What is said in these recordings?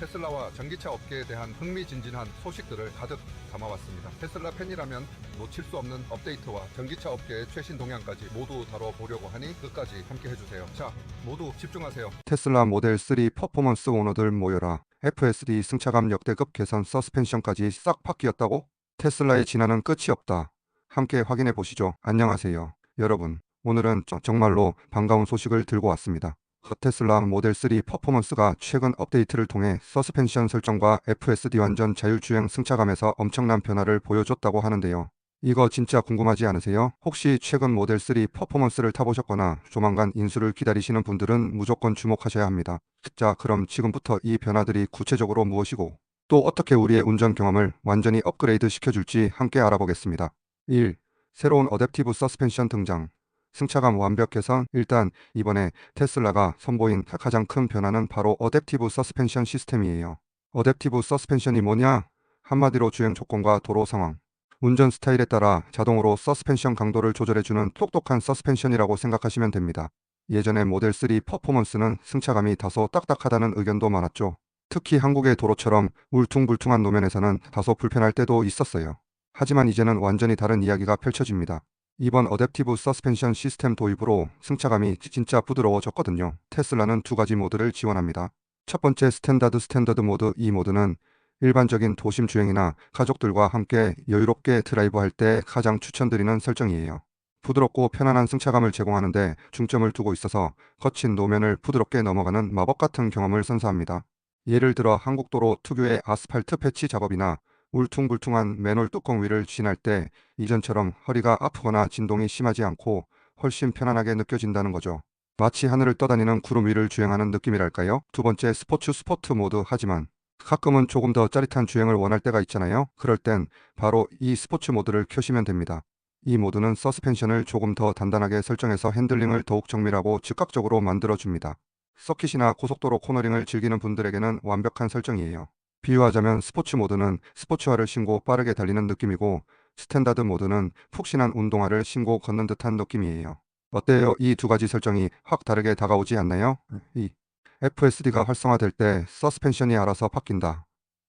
테슬라와 전기차 업계에 대한 흥미진진한 소식들을 가득 담아왔습니다. 테슬라 팬이라면 놓칠 수 없는 업데이트와 전기차 업계의 최신 동향까지 모두 다뤄보려고 하니 끝까지 함께 해주세요. 자, 모두 집중하세요. 테슬라 모델 3 퍼포먼스 오너들 모여라. FSD 승차감 역대급 개선 서스펜션까지 싹 바뀌었다고? 테슬라의 진화는 끝이 없다. 함께 확인해 보시죠. 안녕하세요. 여러분, 오늘은 저- 정말로 반가운 소식을 들고 왔습니다. 테슬라 모델 3 퍼포먼스가 최근 업데이트를 통해 서스펜션 설정과 FSD 완전 자율주행 승차감에서 엄청난 변화를 보여줬다고 하는데요. 이거 진짜 궁금하지 않으세요? 혹시 최근 모델 3 퍼포먼스를 타보셨거나 조만간 인수를 기다리시는 분들은 무조건 주목하셔야 합니다. 자, 그럼 지금부터 이 변화들이 구체적으로 무엇이고 또 어떻게 우리의 운전 경험을 완전히 업그레이드 시켜줄지 함께 알아보겠습니다. 1. 새로운 어댑티브 서스펜션 등장. 승차감 완벽 개선. 일단 이번에 테슬라가 선보인 가장 큰 변화는 바로 어댑티브 서스펜션 시스템이에요. 어댑티브 서스펜션이 뭐냐? 한마디로 주행 조건과 도로 상황, 운전 스타일에 따라 자동으로 서스펜션 강도를 조절해주는 똑똑한 서스펜션이라고 생각하시면 됩니다. 예전에 모델 3 퍼포먼스는 승차감이 다소 딱딱하다는 의견도 많았죠. 특히 한국의 도로처럼 울퉁불퉁한 노면에서는 다소 불편할 때도 있었어요. 하지만 이제는 완전히 다른 이야기가 펼쳐집니다. 이번 어댑티브 서스펜션 시스템 도입으로 승차감이 진짜 부드러워졌거든요. 테슬라는 두 가지 모드를 지원합니다. 첫 번째 스탠다드 스탠더드 모드 이 모드는 일반적인 도심 주행이나 가족들과 함께 여유롭게 드라이브할 때 가장 추천드리는 설정이에요. 부드럽고 편안한 승차감을 제공하는데 중점을 두고 있어서 거친 노면을 부드럽게 넘어가는 마법 같은 경험을 선사합니다. 예를 들어 한국도로 특유의 아스팔트 패치 작업이나 울퉁불퉁한 맨홀 뚜껑 위를 지날 때 이전처럼 허리가 아프거나 진동이 심하지 않고 훨씬 편안하게 느껴진다는 거죠. 마치 하늘을 떠다니는 구름 위를 주행하는 느낌이랄까요? 두 번째 스포츠 스포트 모드 하지만 가끔은 조금 더 짜릿한 주행을 원할 때가 있잖아요. 그럴 땐 바로 이 스포츠 모드를 켜시면 됩니다. 이 모드는 서스펜션을 조금 더 단단하게 설정해서 핸들링을 더욱 정밀하고 즉각적으로 만들어줍니다. 서킷이나 고속도로 코너링을 즐기는 분들에게는 완벽한 설정이에요. 비유하자면 스포츠 모드는 스포츠화를 신고 빠르게 달리는 느낌이고 스탠다드 모드는 푹신한 운동화를 신고 걷는 듯한 느낌이에요. 어때요? 이 두 가지 설정이 확 다르게 다가오지 않나요? 이 FSD가 활성화될 때 서스펜션이 알아서 바뀐다.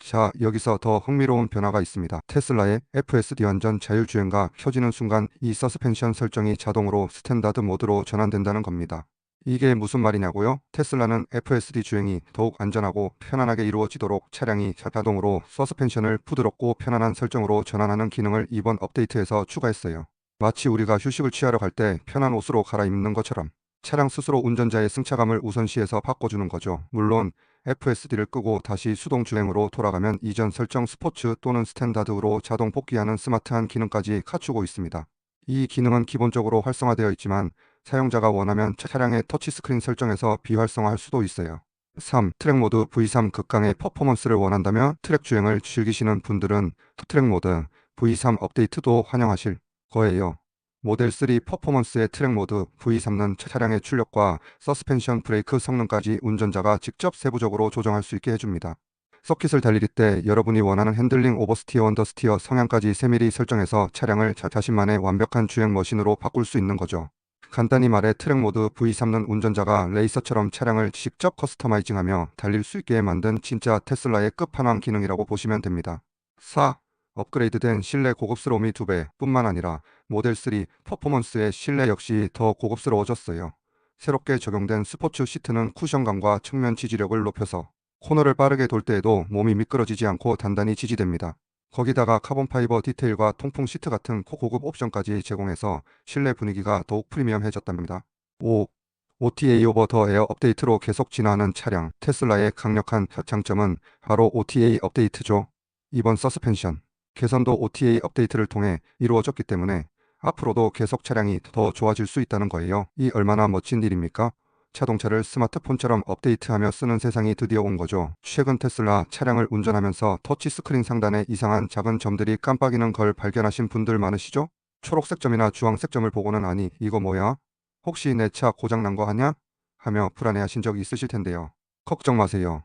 자, 여기서 더 흥미로운 변화가 있습니다. 테슬라의 FSD 완전 자율주행가 켜지는 순간 이 서스펜션 설정이 자동으로 스탠다드 모드로 전환된다는 겁니다. 이게 무슨 말이냐고요? 테슬라는 FSD 주행이 더욱 안전하고 편안하게 이루어지도록 차량이 자동으로 서스펜션을 부드럽고 편안한 설정으로 전환하는 기능을 이번 업데이트에서 추가했어요. 마치 우리가 휴식을 취하러 갈 때 편한 옷으로 갈아입는 것처럼 차량 스스로 운전자의 승차감을 우선시해서 바꿔주는 거죠. 물론 FSD를 끄고 다시 수동 주행으로 돌아가면 이전 설정 스포츠 또는 스탠다드로 자동 복귀하는 스마트한 기능까지 갖추고 있습니다. 이 기능은 기본적으로 활성화되어 있지만 사용자가 원하면 차량의 터치스크린 설정에서 비활성화할 수도 있어요. 3. 트랙 모드 V3 극강의 퍼포먼스를 원한다면 트랙 주행을 즐기시는 분들은 트랙 모드 V3 업데이트도 환영하실 거예요. 모델 3 퍼포먼스의 트랙 모드 V3는 차량의 출력과 서스펜션 브레이크 성능까지 운전자가 직접 세부적으로 조정할 수 있게 해줍니다. 서킷을 달릴 때 여러분이 원하는 핸들링 오버스티어 언더스티어 성향까지 세밀히 설정해서 차량을 자, 자신만의 완벽한 주행 머신으로 바꿀 수 있는 거죠. 간단히 말해 트랙 모드 V3는 운전자가 레이서처럼 차량을 직접 커스터마이징하며 달릴 수 있게 만든 진짜 테슬라의 끝판왕 기능이라고 보시면 됩니다. 4. 업그레이드된 실내 고급스러움이 2배 뿐만 아니라 모델 3 퍼포먼스의 실내 역시 더 고급스러워졌어요. 새롭게 적용된 스포츠 시트는 쿠션감과 측면 지지력을 높여서 코너를 빠르게 돌 때에도 몸이 미끄러지지 않고 단단히 지지됩니다. 거기다가 카본 파이버 디테일과 통풍 시트 같은 고급 옵션까지 제공해서 실내 분위기가 더욱 프리미엄해졌답니다. 5. OTA 오버 더 에어 업데이트로 계속 진화하는 차량 테슬라의 강력한 장점은 바로 OTA 업데이트죠. 이번 서스펜션 개선도 OTA 업데이트를 통해 이루어졌기 때문에 앞으로도 계속 차량이 더 좋아질 수 있다는 거예요. 이 얼마나 멋진 일입니까? 자동차를 스마트폰처럼 업데이트하며 쓰는 세상이 드디어 온 거죠. 최근 테슬라 차량을 운전하면서 터치 스크린 상단에 이상한 작은 점들이 깜빡이는 걸 발견하신 분들 많으시죠? 초록색 점이나 주황색 점을 보고는 아니 이거 뭐야? 혹시 내 차 고장 난 거 아냐? 하며 불안해하신 적 있으실 텐데요. 걱정 마세요.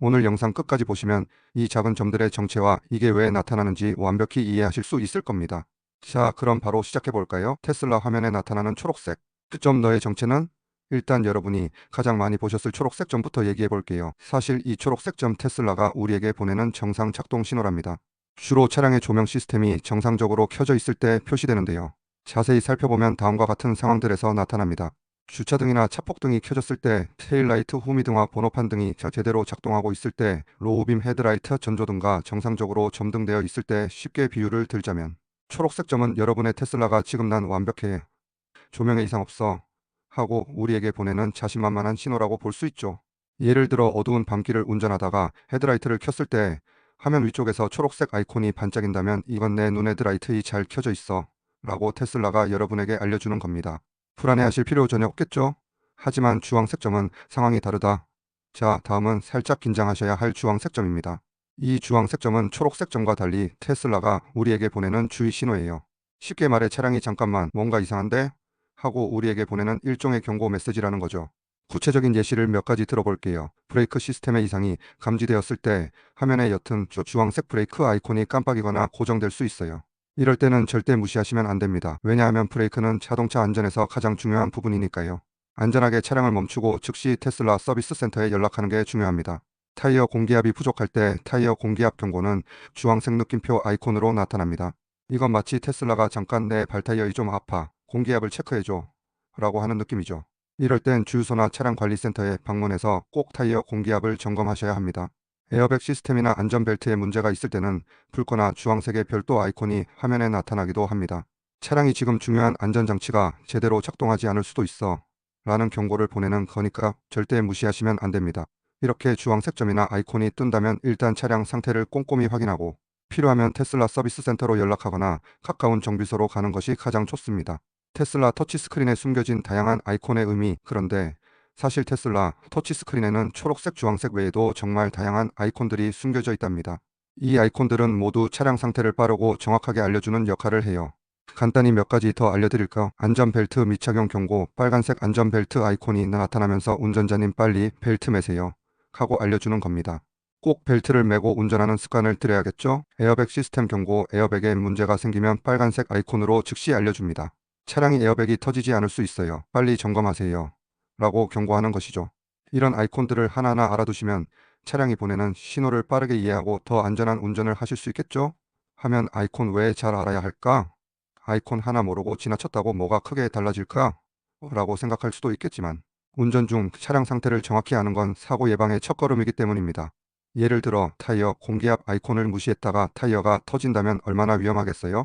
오늘 영상 끝까지 보시면 이 작은 점들의 정체와 이게 왜 나타나는지 완벽히 이해하실 수 있을 겁니다. 자, 그럼 바로 시작해 볼까요? 테슬라 화면에 나타나는 초록색. 그점 너의 정체는? 일단 여러분이 가장 많이 보셨을 초록색 점부터 얘기해 볼게요. 사실 이 초록색 점 테슬라가 우리에게 보내는 정상 작동 신호랍니다. 주로 차량의 조명 시스템이 정상적으로 켜져 있을 때 표시되는데요. 자세히 살펴보면 다음과 같은 상황들에서 나타납니다. 주차등이나 차폭등이 켜졌을 때, 테일라이트 후미등과 번호판 등이 자- 제대로 작동하고 있을 때, 로우빔 헤드라이트 전조등과 정상적으로 점등되어 있을 때 쉽게 비유를 들자면 초록색 점은 여러분의 테슬라가 지금 난 완벽해. 조명에 이상 없어. 하고 우리에게 보내는 자신만만한 신호라고 볼 수 있죠. 예를 들어 어두운 밤길을 운전하다가 헤드라이트를 켰을 때 화면 위쪽에서 초록색 아이콘이 반짝인다면 이건 내 눈 헤드라이트이 잘 켜져 있어. 라고 테슬라가 여러분에게 알려주는 겁니다. 불안해하실 필요 전혀 없겠죠? 하지만 주황색 점은 상황이 다르다. 자, 다음은 살짝 긴장하셔야 할 주황색 점입니다. 이 주황색 점은 초록색 점과 달리 테슬라가 우리에게 보내는 주의 신호예요. 쉽게 말해 차량이 잠깐만 뭔가 이상한데? 하고 우리에게 보내는 일종의 경고 메시지라는 거죠. 구체적인 예시를 몇 가지 들어볼게요. 브레이크 시스템의 이상이 감지되었을 때 화면에 옅은 주- 주황색 브레이크 아이콘이 깜빡이거나 고정될 수 있어요. 이럴 때는 절대 무시하시면 안 됩니다. 왜냐하면 브레이크는 자동차 안전에서 가장 중요한 부분이니까요. 안전하게 차량을 멈추고 즉시 테슬라 서비스 센터에 연락하는 게 중요합니다. 타이어 공기압이 부족할 때 타이어 공기압 경고는 주황색 느낌표 아이콘으로 나타납니다. 이건 마치 테슬라가 잠깐 내 발타이어이 좀 아파. 공기압을 체크해줘. 라고 하는 느낌이죠. 이럴 땐 주유소나 차량 관리센터에 방문해서 꼭 타이어 공기압을 점검하셔야 합니다. 에어백 시스템이나 안전벨트에 문제가 있을 때는 붉거나 주황색의 별도 아이콘이 화면에 나타나기도 합니다. 차량이 지금 중요한 안전장치가 제대로 작동하지 않을 수도 있어. 라는 경고를 보내는 거니까 절대 무시하시면 안 됩니다. 이렇게 주황색 점이나 아이콘이 뜬다면 일단 차량 상태를 꼼꼼히 확인하고 필요하면 테슬라 서비스 센터로 연락하거나 가까운 정비소로 가는 것이 가장 좋습니다. 테슬라 터치스크린에 숨겨진 다양한 아이콘의 의미 그런데 사실 테슬라 터치스크린에는 초록색 주황색 외에도 정말 다양한 아이콘들이 숨겨져 있답니다. 이 아이콘들은 모두 차량 상태를 빠르고 정확하게 알려주는 역할을 해요. 간단히 몇 가지 더 알려드릴까? 안전벨트 미착용 경고, 빨간색 안전벨트 아이콘이 나타나면서 운전자님 빨리 벨트 매세요. 하고 알려주는 겁니다. 꼭 벨트를 매고 운전하는 습관을 들여야겠죠? 에어백 시스템 경고, 에어백에 문제가 생기면 빨간색 아이콘으로 즉시 알려줍니다. 차량이 에어백이 터지지 않을 수 있어요. 빨리 점검하세요. 라고 경고하는 것이죠. 이런 아이콘들을 하나하나 알아두시면 차량이 보내는 신호를 빠르게 이해하고 더 안전한 운전을 하실 수 있겠죠? 하면 아이콘 왜 잘 알아야 할까? 아이콘 하나 모르고 지나쳤다고 뭐가 크게 달라질까? 라고 생각할 수도 있겠지만 운전 중 차량 상태를 정확히 아는 건 사고 예방의 첫걸음이기 때문입니다. 예를 들어 타이어 공기압 아이콘을 무시했다가 타이어가 터진다면 얼마나 위험하겠어요?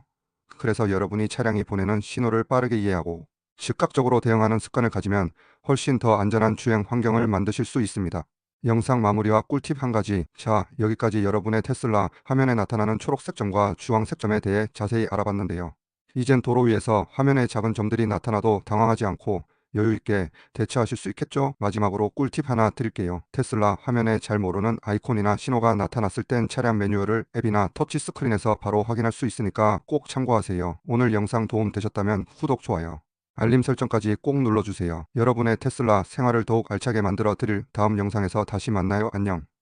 그래서 여러분이 차량이 보내는 신호를 빠르게 이해하고 즉각적으로 대응하는 습관을 가지면 훨씬 더 안전한 주행 환경을 만드실 수 있습니다. 영상 마무리와 꿀팁 한 가지. 자, 여기까지 여러분의 테슬라 화면에 나타나는 초록색 점과 주황색 점에 대해 자세히 알아봤는데요. 이젠 도로 위에서 화면에 작은 점들이 나타나도 당황하지 않고 여유 있게 대처하실 수 있겠죠? 마지막으로 꿀팁 하나 드릴게요. 테슬라 화면에 잘 모르는 아이콘이나 신호가 나타났을 땐 차량 매뉴얼을 앱이나 터치 스크린에서 바로 확인할 수 있으니까 꼭 참고하세요. 오늘 영상 도움 되셨다면 구독, 좋아요. 알림 설정까지 꼭 눌러주세요. 여러분의 테슬라 생활을 더욱 알차게 만들어 드릴 다음 영상에서 다시 만나요. 안녕.